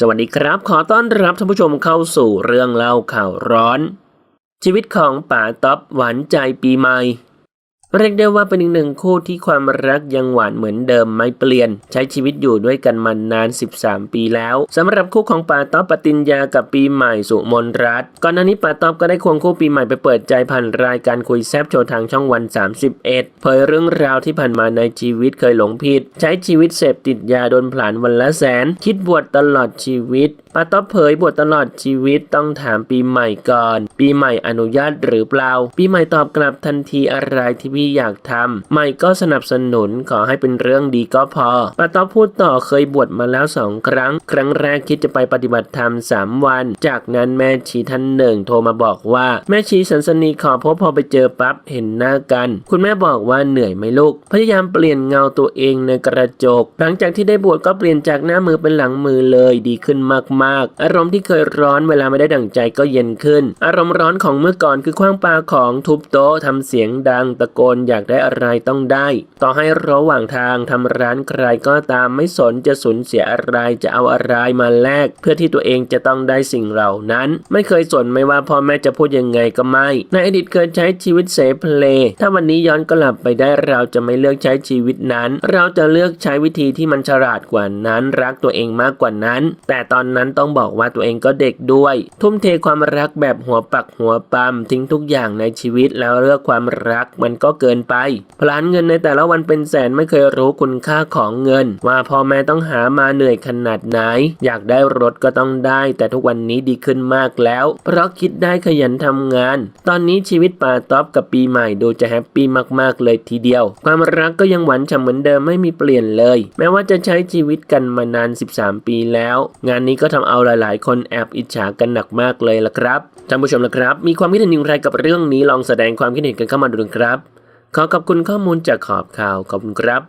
สวัสดีครับ ขอต้อนรับท่านผู้ชมเข้าสู่เรื่องเล่าข่าวร้อน ชีวิตของป๋าต๊อบหวานใจปีใหม่ เรียกได้ว่าเป็นอีกหนึ่งคู่ที่ความรักยังหวานเหมือนเดิมไม่เปลี่ยน ใช้ชีวิตอยู่ด้วยกันมานาน 13 ปีแล้วสำหรับคู่ของป๋าต๊อบปติญญากับปีใหม่สุมนรัตน์ก่อนหน้านี้ป๋าต๊อบก็ได้ควงคู่ปีใหม่ไปเปิดใจผ่านรายการคุยแซบโชว์ทางช่องวัน 31 เผยเรื่องราวที่ผ่านมาในชีวิตเคยหลงผิด ใช้ชีวิตเสพติดยาโดนผลาญวันละแสน คิดบวชตลอดชีวิตป้าต๊อบเผยบทตลอดชีวิตต้องถามปีใหม่ก่อน ปีใหม่อนุญาตหรือเปล่า ปีใหม่ตอบกลับทันทีอะไรที่พี่อยากทำใหม่ก็สนับสนุนขอให้เป็นเรื่องดีก็พอป้าต๊อบพูดต่อเคยบวชมาแล้วสองครั้ง ครั้งแรกคิดจะไปปฏิบัติธรรมสามวัน จากนั้นแม่ชีท่านหนึ่งโทรมาบอกว่า แม่ชีสันสนีขอพบพอไปเจอปั๊บเห็นหน้ากัน คุณแม่บอกว่าเหนื่อยไหมลูก พยายามเปลี่ยนเงาตัวเองในกระจก หลังจากที่ได้บวชก็เปลี่ยนจากหน้ามือเป็นหลังมือเลยดีขึ้นมากๆ อารมณ์ที่เคยร้อนเวลาไม่ได้ดั่งใจก็เย็นขึ้น อารมณ์ร้อนของเมื่อก่อนคือคว้างปลาของทุบโต๊ะทำเสียงดังตะโกนอยากได้อะไรต้องได้ ต่อให้ระหว่างทางทำร้านใครก็ตามไม่สนจะสูญเสียอะไรจะเอาอะไรมาแลกเพื่อที่ตัวเองจะต้องได้สิ่งเหล่านั้น ไม่เคยสนไม่ว่าพ่อแม่จะพูดยังไงก็ไม่ในอดีตเคยใช้ชีวิตเสเพลถ้าวันนี้ย้อนกลับไปได้เราจะไม่เลือกใช้ชีวิตนั้น เราจะเลือกใช้วิธีที่มันฉลาดกว่านั้น รักตัวเองมากกว่านั้น แต่ตอนนั้นต้องบอกว่าตัวเองก็เด็กด้วย ทุ่มเทความรักแบบหัวปักหัวปั๊มทิ้งทุกอย่างในชีวิตแล้วเลือกความรักมันก็เกินไปพลานเงินในแต่ละวันเป็นแสนไม่เคยรู้คุณค่าของเงิน ว่าพ่อแม่ต้องหามาเหนื่อยขนาดไหน อยากได้รถก็ต้องได้ แต่ทุกวันนี้ดีขึ้นมากแล้ว เพราะคิดได้ขยันทำงาน ตอนนี้ชีวิตป่าต๊อบกับปีใหม่ดูจะแฮปปี้มากๆเลยทีเดียว ความรักก็ยังหวานฉ่ำเหมือนเดิมไม่มีเปลี่ยนเลย แม้ว่าจะใช้ชีวิตกันมานาน 13 ปีแล้ว งานนี้ก็ทำเอาหลาย ๆ คนแอบอิจฉากันหนักมากเลยละครับท่านผู้ชมละครับ มีความคิดเห็นอย่างไรกับเรื่องนี้ลองแสดงความคิดเห็นกันเข้ามาดูนะครับ ขอขอบคุณข้อมูลจากขอบข่าวขอบคุณครับ